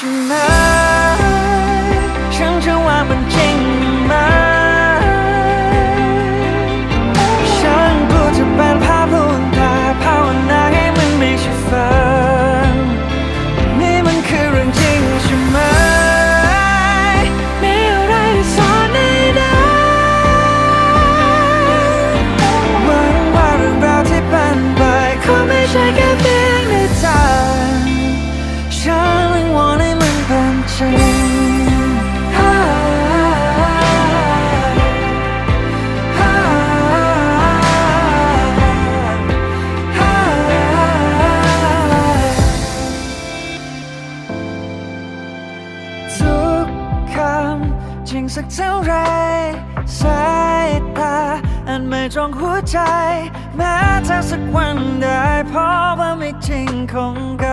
she met. จริงสักเท่าไร สายตา อันไม่ตรงหัวใจ แม้ถ้าสักวันได้พบว่าไม่จริงคงกัน